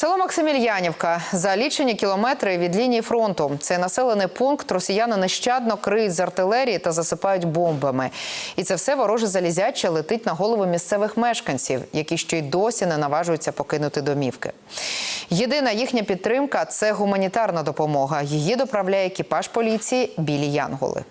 Село Максимільянівка за лічені кілометри від лінії фронту. Цей населений пункт росіяни нещадно криють з артилерії та засипають бомбами. І це все вороже залізяче летить на голови місцевих мешканців, які ще й досі не наважуються покинути домівки. Єдина їхня підтримка це гуманітарна допомога. Її доправляє екіпаж поліції білі Янголи.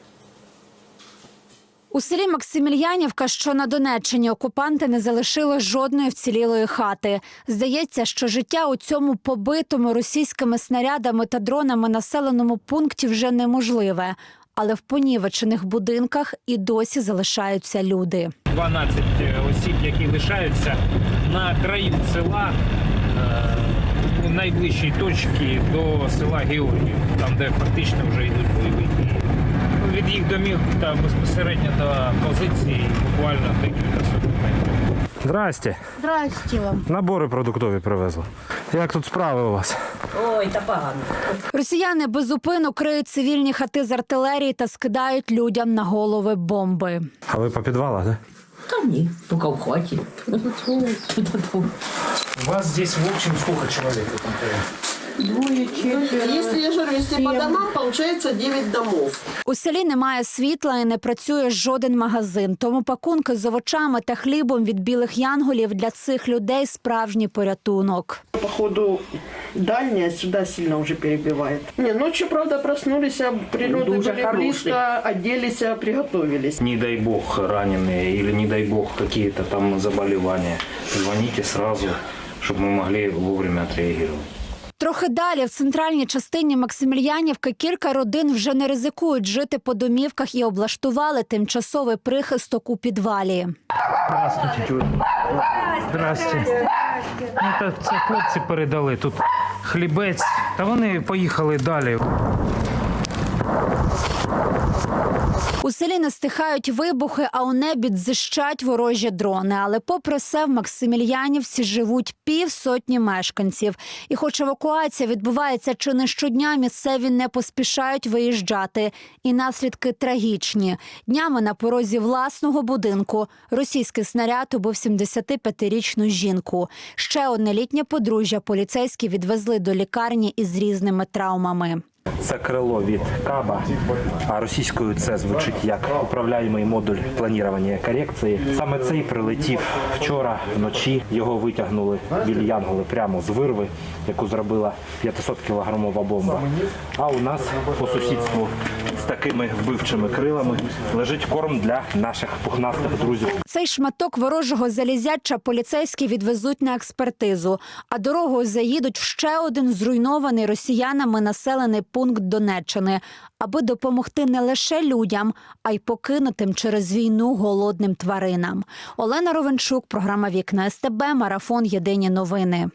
У селі Максимільянівка, що на Донеччині, окупанти не залишили жодної вцілілої хати. Здається, що життя у цьому побитому російськими снарядами та дронами населеному пункті вже неможливе. Але в понівечених будинках і досі залишаються люди. 12 осіб, які лишаються на краї села е, у найближчій точці до села Георгів, там де фактично вже йдуть бойові дії. Від їх домів та безпосередньо до позиції буквально декілька сотень метрів. Здрасте. Здрасте вам. Набори продуктові привезли. Як тут справи у вас? Ой, та погано. Росіяни безупину криють цивільні хати з артилерії та скидають людям на голови бомби. А ви по підвалах, так? Та ні, тільки в хаті. У вас здесь в общем сколько человек? Если я же говорю, если по домам, получается 9 домов. У селі немає світла і не працює жоден магазин. Тому пакунки з овочами та хлібом від білих янголів для цих людей справжній порятунок. Походу, дальняя сюда сильно уже перебивает. Не, ночью, правда, проснулись, а природы Дуже были хороший. близко, оделись, а приготовились. не дай бог раненые или не дай бог какие-то там заболевания, звоните сразу, чтобы мы могли вовремя отреагировать. Трохи далі, в центральній частині Максимільянівки, кілька родин вже не ризикують жити по домівках і облаштували тимчасовий прихисток у підвалі. Здравствуйте. Здравствуйте. Ну, це хлопці передали тут хлібець. Та вони поїхали далі. У селі не стихають вибухи, а у небі дзищать ворожі дрони. Але попри все, в Максимільянівці живуть півсотні мешканців. І хоч евакуація відбувається чи не щодня, місцеві не поспішають виїжджати. І наслідки трагічні. Днями на порозі власного будинку російський снаряд убив 75-річну жінку. Ще одне літнє подружжя поліцейські відвезли до лікарні із різними травмами. Це крило від каба, а російською це звучить як управляємий модуль планування корекції. Саме цей прилетів вчора вночі. Його витягнули білі янголи прямо з вирви, яку зробила 500 кілограмова бомба. А у нас по сусідству з такими вбивчими крилами лежить корм для наших пухнастих друзів. Цей шматок ворожого залізяча поліцейські відвезуть на експертизу, а дорогою заїдуть в ще один зруйнований росіянами населений пункт Донеччини, аби допомогти не лише людям, а й покинутим через війну голодним тваринам. Олена Ровенчук, програма Вікна СТБ, марафон Єдині новини.